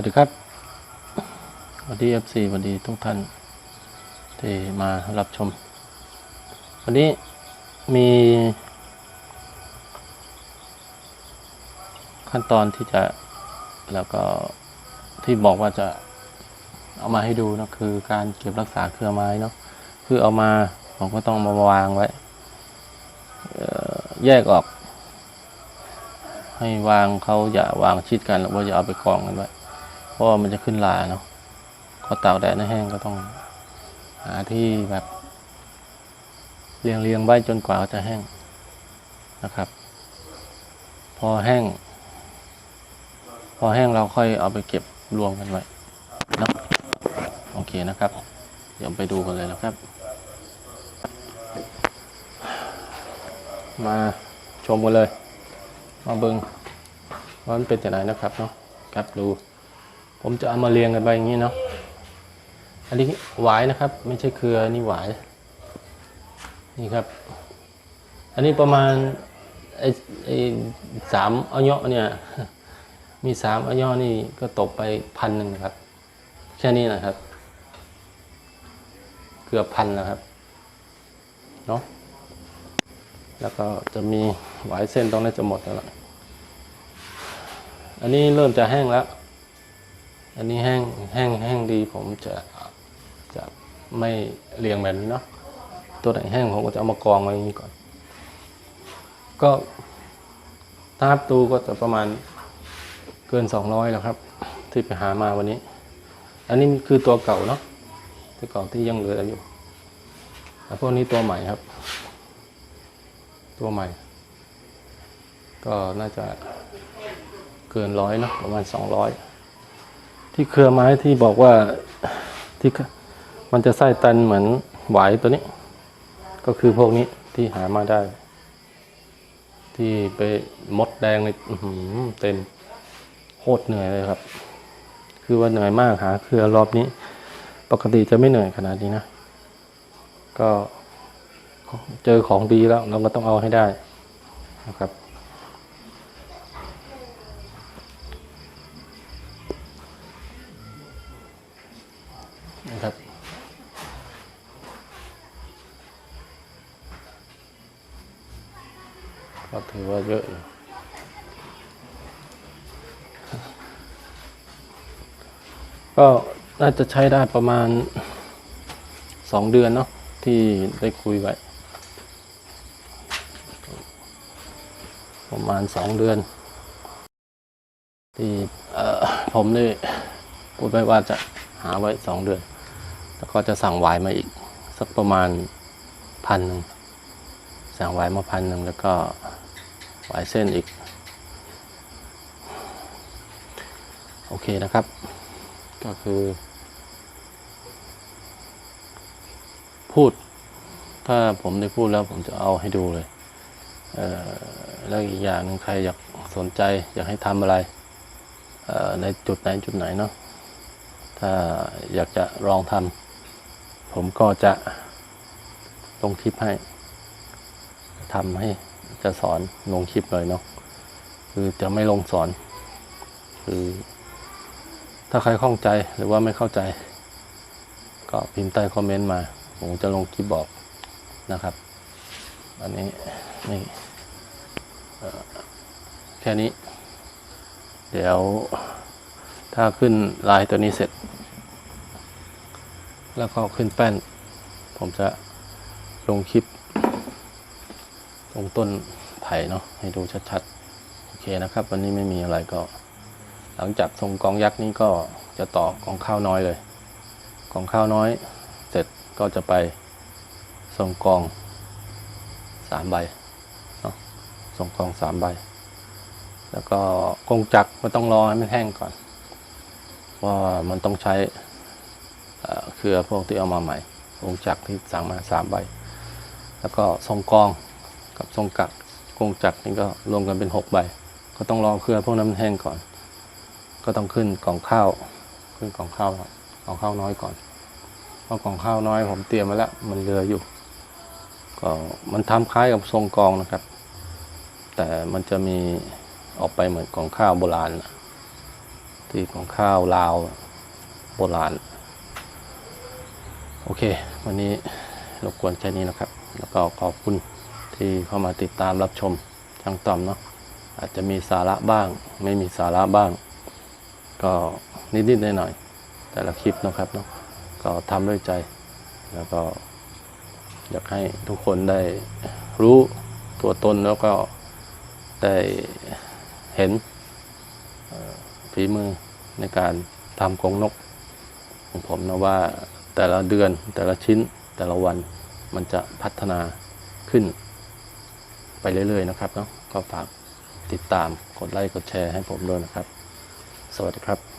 วัสดีครับสวัสดีเอฟซีสวัสดีทุกท่านที่มารับชม วันนี้มีขั้นตอนที่จะแล้วก็ที่บอกว่าจะเอามาให้ดูนะคือการเก็บรักษาเครือไม้เนาะคือเอามาผมก็ต้องมาวางไว้แยกออก ให้วางเขาอย่าวางชิดกันหรือว่าอย่าเอาไปกองกันไว้ ราะว่ามันจะขึ้นลาเนาะก็ตากแดดให้แห้งก็ต้องหาที่แบบเรียงเรียงๆไว้จนกว่าจะแห้งนะครับ พอแห้ง พอแห้งเราค่อยเอาไปเก็บรวมกันไว้เนาะโอเคนะครับ เดี๋ยวไปดูกันเลยนะครับ มาชมกันเลย มาเบิงว่ามันเป็นจะไหนนะครับเนาะครับดู ผมจะเอามาเรียงกันไปอย่างนี้เนาะอันนี้หวายนะครับ ไม่ใช่เครือนี่หวาย นี่ครับ อันนี้ประมาณไอ้ไอ้สามอาเยเนี่ย มีสามอาเยนี่ก็ตกไปพันหนึ่งครับ แค่นี้นะครับ เกือบพันนะครับเนาะแล้วก็จะมีหวายเส้นตรงนี้จะหมดแล้ว อันนี้เริ่มจะแห้งแล้ว อันนี้แห้งแห้งแห้งดีผมจะจะไม่เรียงแบบนี้เนาะตัวไหนแห้งผมก็จะเอามากองไว้อย่างนี้ก่อน ก็ถ้าบดูก็จะประมาณเกิน 200 แล้วครับ ที่ไปหามาวันนี้ อันนี้คือตัวเก่าเนาะตัวเก่าที่ยังเหลืออยู่แล้วพวกนี้ตัวใหม่ครับ ตัวใหม่ ก็น่าจะเกินร้อยเนาะประมาณ 200 ที่เครือไม้ที่บอกว่าที่มันจะไส้ตันเหมือนหวายตัวนี้ ก็คือพวกนี้ที่หามาได้ ที่ไปมดแดงในเต็มโคตรเหนื่อยเลยครับ คือว่าเหนื่อยมากหาเครือรอบนี้ ปกติจะไม่เหนื่อยขนาดนี้นะ ก็เจอของดีแล้วเราก็ต้องเอาให้ได้นะครับ ก็ถือว่าเยอะอยู่ก็น่าจะใช้ได้ประมาณสองเดือนเนาะที่ได้คุยไว้ ประมาณสองเดือน ที่ผมได้พูดไปว่าจะหาไว้สองเดือน แล้วก็จะสั่งไวน์มาอีก สักประมาณพันหนึ่งสั่งไวน์มาพันหนึ่งแล้วก็ ไวน์เส้นอีก โอเคนะครับ ก็คือ พูด ถ้าผมได้พูดแล้วผมจะเอาให้ดูเลยเแล้วอีกอย่างหนึ่งใครอยากสนใจ อยากให้ทำอะไร ในจุดไหนจุดไหนเนาะถ้าอยากจะลองทำผมก็จะลงคลิปให้ทำให้ จะสอนลงคลิปเลยเนาะคือจะไม่ลงสอน คือ ถ้าใครข้องใจหรือว่าไม่เข้าใจ ก็พิมพ์ใต้คอมเมนต์มา ผมจะลงคลิปบอกนะครับ อันนี้นี่แค่นี้ เดี๋ยวถ้าขึ้นลายตัวนี้เสร็จ แล้วก็ขึ้นแป้น ผมจะลงคลิป รงต้นไผ่เนาะให้ดูชัดๆ โอเคนะครับ วันนี้ไม่มีอะไรก็ หลังจากทรงกองยักษ์นี้ก็จะต่อกองข้าวน้อยเลย กองข้าวน้อย เสร็จก็จะไปทรงกองสามใบเนาะทรงกองสามใบ แล้วก็กงจักรก็ต้องรอให้มันแห้งก่อนว่ามันต้องใช้เอ่อเครือพวกที่เอามาใหม่กงจักรที่สั่งมาสามใบ แล้วก็ทรงกอง กับทรงกักกงจักรนี่ก็รวมกันเป็นหกใบ ก็ต้องรอเครือพวกนั้นแห้งก่อน ก็ต้องขึ้นกล่องข้าว ขึ้นกล่องข้าวครับกล่องข้าวน้อยก่อนเพราะกล่องข้าวน้อยผมเตรียมไว้แล้วมันเหลืออยู่ ก็มันทำคล้ายกับทรงกองนะครับ แต่มันจะมีออกไปเหมือนกล่องข้าวโบราณนะที่ของข้าวลาวโบราณ โอเค วันนี้รบกวนแค่นี้นะครับ แล้วก็ขอบคุณ ที่เข้ามาติดตามรับชมช่างต่อมเนาะอาจจะมีสาระบ้าง ไม่มีสาระบ้าง ก็นิดๆหน่อยๆแต่ละคลิปนะครับเนาะก็ทำด้วยใจ แล้วก็ อยากให้ทุกคนได้รู้ตัวตนแล้วก็ได้เห็นฝีมือในการทำกรงนกของผมนะว่าแต่ละเดือนแต่ละชิ้นแต่ละวันมันจะพัฒนาขึ้น ไปเรื่อยๆนะครับเนาะก็ฝากติดตามกดไลค์กดแชร์ให้ผมด้วยนะครับ สวัสดีครับ